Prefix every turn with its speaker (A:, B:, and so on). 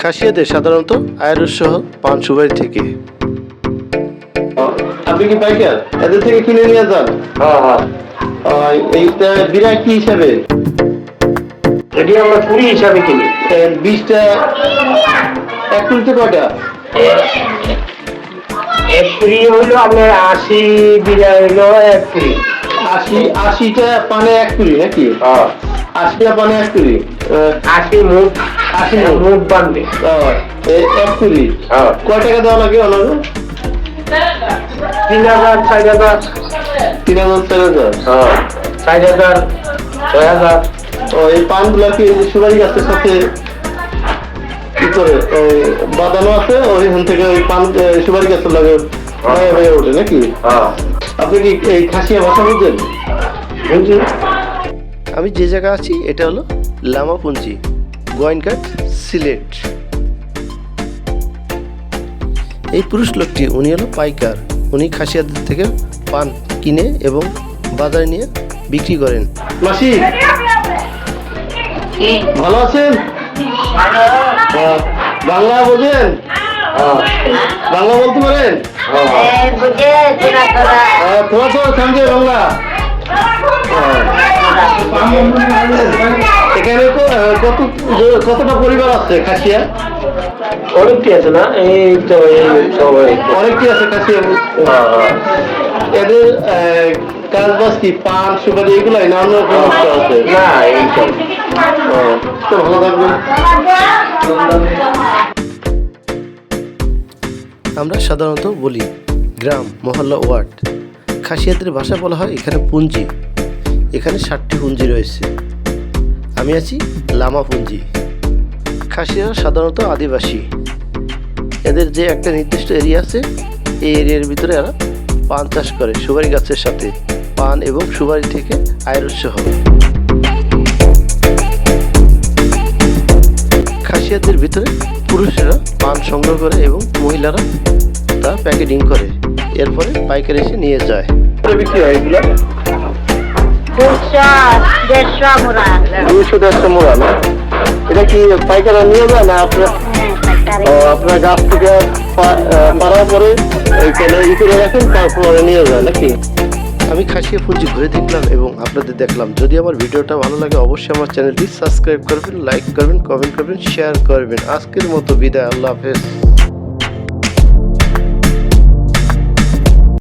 A: খাসিয়াদের সাধারণত আয়ের উৎস পান সুপারি থেকে।
B: আপনি কি পাইকার? এদের থেকে কিনে নিয়ে যান।
C: হ্যাঁ হ্যাঁ।
B: এইটা বিরাট কি হিসাবে?
C: এটি আমরা কুড়ি হিসাবে কিনি।
B: বীজটা এক কুড়িতে কয়টা?
C: এক কুড়ি হইল আপনার আশি বিঘা হইল এক কুড়ি।
B: আশি আশিটা পানে এক কুড়ি নাকি?
C: হ্যাঁ।
B: আশিটা পানে এক কুড়ি।
C: আশি মুঠ
B: আশি মুঠ।
C: বানবে।
B: এক কুড়ি
C: হ্যাঁ।
B: কয় টাকা দেওয়া লাগে ওনাদের?
C: তিন হাজার চার হাজার।
B: তিন হাজার চার হাজার?
C: হ্যাঁ। চার হাজার ছয় হাজার।
B: ও এই পানগুলা কি সুপারি গাছের সাথে কি করে? ওই বাঁধানো আছে? ওইখান থেকে ওই পান সুপারি গাছের লাগে হয়ে হয়ে ওঠে নাকি?
C: হ্যাঁ।
B: আপনি কি এই খাসিয়া ভাষা বুঝছেন
C: বুঝলি
A: আমি যে জায়গায় আছি এটা হলো লামাপুঞ্জি গোয়েনঘাট সিলেট। এই পুরুষ লোকটি উনি হলো পাইকার। উনি খাসিয়াদের থেকে পান কিনে এবং বাজারে নিয়ে বিক্রি করেন।
B: মাসি! ভালো আছেন? হ্যাঁ। বাংলা বোঝেন?
C: হ্যাঁ
B: বাংলা বলতে পারেন?
C: হ্যাঁ
B: থোড়া থোড়া বাংলা। কতটা পরিবার আছে খাসিয়া
C: অনেকটি আছে না? এই তো
B: অনেকটি আছে খাসিয়া এদের কাজ বাজ কি পান সুপারি এগুলাই না অন্য কোনো আছে?
C: না এইসব।
B: তো ভালো থাকবেন।
A: আমরা সাধারণত বলি গ্রাম মহল্লা ওয়ার্ড। খাসিয়াদের ভাষা বলা হয় এখানে পুঞ্জি। এখানে ষাটটি পুঞ্জি রয়েছে। আমি আছি লামা পুঞ্জি। খাসিয়ারা সাধারণত আদিবাসী। এদের যে একটা নির্দিষ্ট এরিয়া আছে, এই এরিয়ার ভিতরে এরা পান চাষ করে, সুপারি গাছের সাথে। পান এবং সুপারি থেকে আয়ের উৎস হয় খাসিয়াদের ভিতরে পুরুষেরা পান সংগ্রহ করে এবং মহিলারা তা প্যাকেটিং করে। এরপরে পাইকারি এসে নিয়ে যায়।
B: বিক্রি হয় এগুলো
D: দুশো দেড়শো মোড়া।
B: না? এটা কি পাইকাররা নিয়ে যায় না আপনার? আপনার গাছ থেকে পাড়ার পরে ই করে রাখেন তারপরে নিয়ে যায় নাকি?
A: আমি খাসিয়া পুঁজি ঘুরে দেখলাম এবং আপনাদের দেখলাম। যদি আমার ভিডিওটা ভালো লাগে অবশ্যই আমার চ্যানেলটি সাবস্ক্রাইব করবেন লাইক করবেন কমেন্ট করবেন শেয়ার করবেন। আজকের মতো বিদায় আল্লাহ হাফেজ।